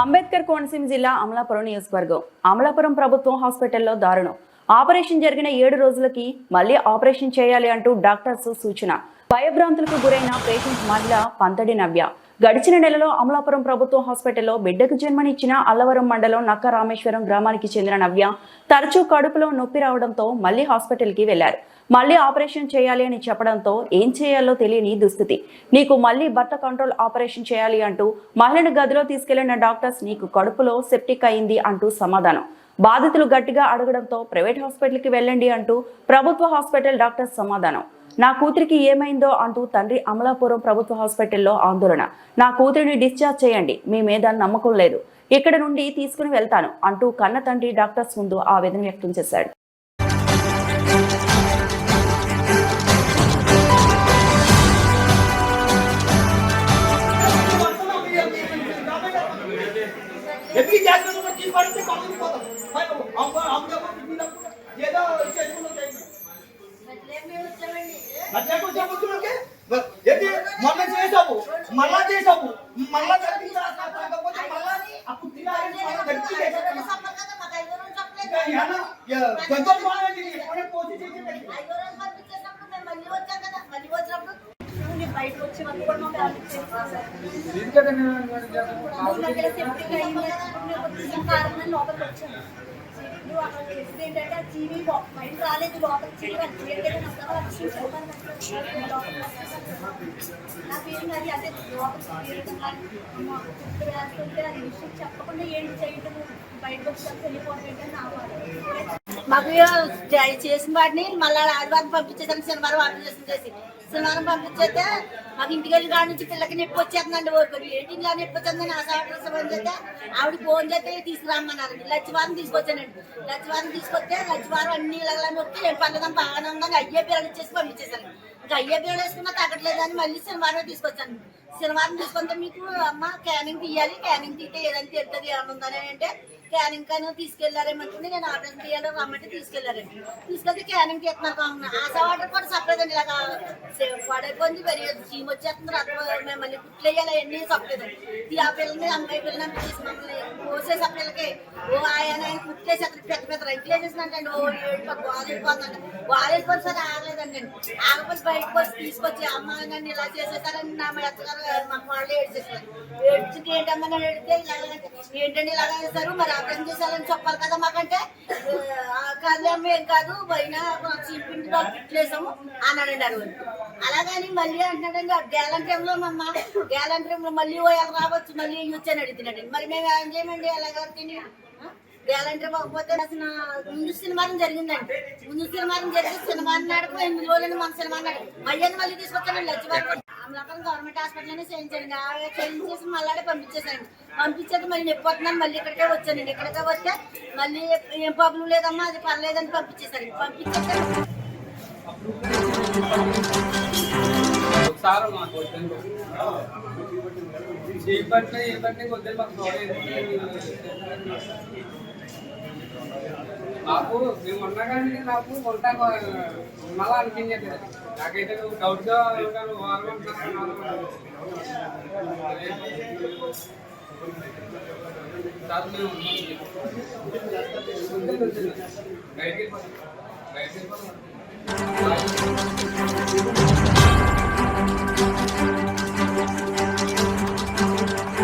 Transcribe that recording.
అంబేద్కర్ కోనసీమ జిల్లా అమలాపురం నియోజకవర్గం. అమలాపురం ప్రభుత్వం హాస్పిటల్లో దారుణం. ఆపరేషన్ జరిగిన ఏడు రోజులకి మళ్ళీ ఆపరేషన్ చేయాలి అంటూ డాక్టర్స్ సూచన. భయభ్రాంతులకు గురైన పేషెంట్ మహిళ పంతడి నవ్య. గడిచిన నెలలో అమలాపురం ప్రభుత్వ హాస్పిటల్లో బిడ్డకు జన్మనిచ్చిన అల్లవరం మండలం నక్క రామేశ్వరం గ్రామానికి చెందిన నవ్య తరచూ కడుపులో నొప్పి రావడంతో మళ్ళీ హాస్పిటల్కి వెళ్ళారు. మళ్ళీ ఆపరేషన్ చేయాలి అని చెప్పడంతో ఏం చేయాలో తెలియని దుస్థితి. నీకు మళ్ళీ భర్త కంట్రోల్ ఆపరేషన్ చేయాలి అంటూ మహిళను గదిలో తీసుకెళ్ళిన డాక్టర్స్ నీకు కడుపులో సెప్టిక్ అయింది అంటూ సమాధానం. బాధితులు గట్టిగా అడగడంతో ప్రైవేట్ హాస్పిటల్కి వెళ్ళండి అంటూ ప్రభుత్వ హాస్పిటల్ డాక్టర్స్ సమాధానం. నా కూతురికి ఏమైందో అంటూ తండ్రి అమలాపురం ప్రభుత్వ హాస్పిటల్లో ఆందోళన. నా కూతురిని డిశ్చార్జ్ చేయండి మీ మీద నమ్మకం లేదు. ఇక్కడ నుండి తీసుకుని వెళ్తాను అంటూ కన్న తండ్రి డాక్టర్స్ ముందు ఆవేదన వ్యక్తం చేశాడు. ఎన్ని జాగ్రత్తలు వచ్చి పడితే పక్కకి పోతాం అమ్మ అమ్మ ఏదో చేసుకున్నాం మధ్యకు చెబుతున్నాకే ఏంటి మొన్న చేసావు మళ్ళా చేసావు మళ్ళా తగ్గిందా కాకపోతే మళ్ళా అప్పుడు తినాలి వచ్చి వాళ్ళు కూడా మా మూడు గంటల కారణం లోపలికి వచ్చాను అక్కడ చేసింది ఏంటంటే ఆ బయట రాలేదు లోపల టీవీ వచ్చి నా ఫీలింగ్ అది అదే వేస్తుంటే అది విషయం చెప్పకుండా ఏంటి చేయటం బయటకు వచ్చి వెళ్ళిపోవడం నా మాకు చేసిన వాటిని మళ్ళీ ఆదివారం పంపించేసాను శనివారం ఆపరేషన్ చేసి శనివారం పంపించేస్తే మాకు ఇంటికి వెళ్ళి కాడ నుంచి పిల్లకి నొప్పి వచ్చేస్తుందండి ఓడిపోయి ఏంటి ఇలా నొప్పి వచ్చిందని ఆ సాఫ్ట్వేర్ ఫోన్ చేస్తే ఆవిడ ఫోన్ చేస్తే తీసుకురామన్నారు లచ్చివారం తీసుకొచ్చానండి. లచ్చివారం తీసుకొస్తే లచ్చివారం అన్ని ఇలాగలా నొప్పి నేను పర్లేదని బాగానే ఉందని అయ్యే పిల్లలు ఇచ్చేసి పంపించేశాను ఇంకా అయ్యే పిల్లలు వేసుకున్నా తగ్గట్లేదు అని మళ్ళీ శనివారం తీసుకొచ్చాను. శనివారం తీసుకుంటే మీకు అమ్మ క్యానింగ్ తీయాలి క్యానింగ్ తీస్తే ఏదైనా తెలుస్తుంది ఏమన్నా అంటే క్యానింగ్ కానీ తీసుకెళ్ళారేమంటుంది నేను ఆర్డర్ తీయాలి రమ్మంటే తీసుకెళ్ళారండి తీసుకెళ్తే క్యానింగ్ తీస్తున్నారు కావున. ఆశా వాటర్ కూడా సపరేట్ అండి ఇలాగా. పడైపోయింది మరి చీమ్ వచ్చేస్తుంది రక్తం మేము మళ్ళీ కుట్లు వేయాలి అవన్నీ సపరేట్ ఈ ఆ పిల్లని అమ్మాయి పిల్లల్ని తీసి మమ్మల్ని పోసేసి పిల్లలకి ఓ ఆయన ఆయన కుట్లేసి అతను పెద్ద పెద్ద రైతులు వేసేసినట్టండి ఓ ఏడు పక్క వెళ్ళిపోతుందండి వాళ్ళు వెళ్ళిపోతే సరే ఆగలేదండి ఆగపోతే బయటకు వచ్చి తీసుకొచ్చి అమ్మ నన్ను ఇలా చేసేసారని నా ఎత్తగారు మా వాళ్ళు ఏడ్చేసారు ఏడ్చికి ఏంటమ్మా నన్ను ఏడితే? ఇలాగంటే ఏంటంటే ఇలాగ చేశారు? మరి అర్థం చేశారని చెప్పాలి కదా మాకంటే? కాదు ఏం కాదు. పైన చీపింటి పిట్లేసాము అని అడుగు అలాగని మళ్ళీ అంటున్నాడండి గ్యాలంటీలో మమ్మ గ్యాలంటీలో మళ్ళీ పోయాలి రావచ్చు మళ్ళీ వచ్చాను అడుగుతున్నాడండి. మరి మేము ఏం చేయమండి? అలాగా తిని గ్యాలంటీ పోకపోతే అసలు ముందు శనివారం జరిగిందండి ముందు శనివారం జరిగి సినిమా నాడుకు ఎనిమిది రోజులు మన సినిమా నాడు మళ్ళీ మళ్ళీ తీసుకొచ్చాను లచ్చివారు అమలాపురం గవర్నమెంట్ హాస్పిటల్లోనే చేయించండి ఆ చేయించేసి మళ్ళీ పంపించేసాను పంపించేది మళ్ళీ నొప్పి వస్తున్నాను మళ్ళీ ఇక్కడికే వచ్చానండి. ఇక్కడికే వస్తే మళ్ళీ ఏం ప్రాబ్లం లేదమ్మా అది పర్లేదని పంపించేసాను పంపించేసాను ఒకసారి మాకు వద్దండి. ఏ పట్టిన ఏ పట్టిన మాకు నాకు మేము ఉన్నా కానీ నాకు ఉంటా మళ్ళా అనిపించట్లేదు. నాకైతే నువ్వు డౌట్గా కానీ వాళ్ళు బయటికి బయటికి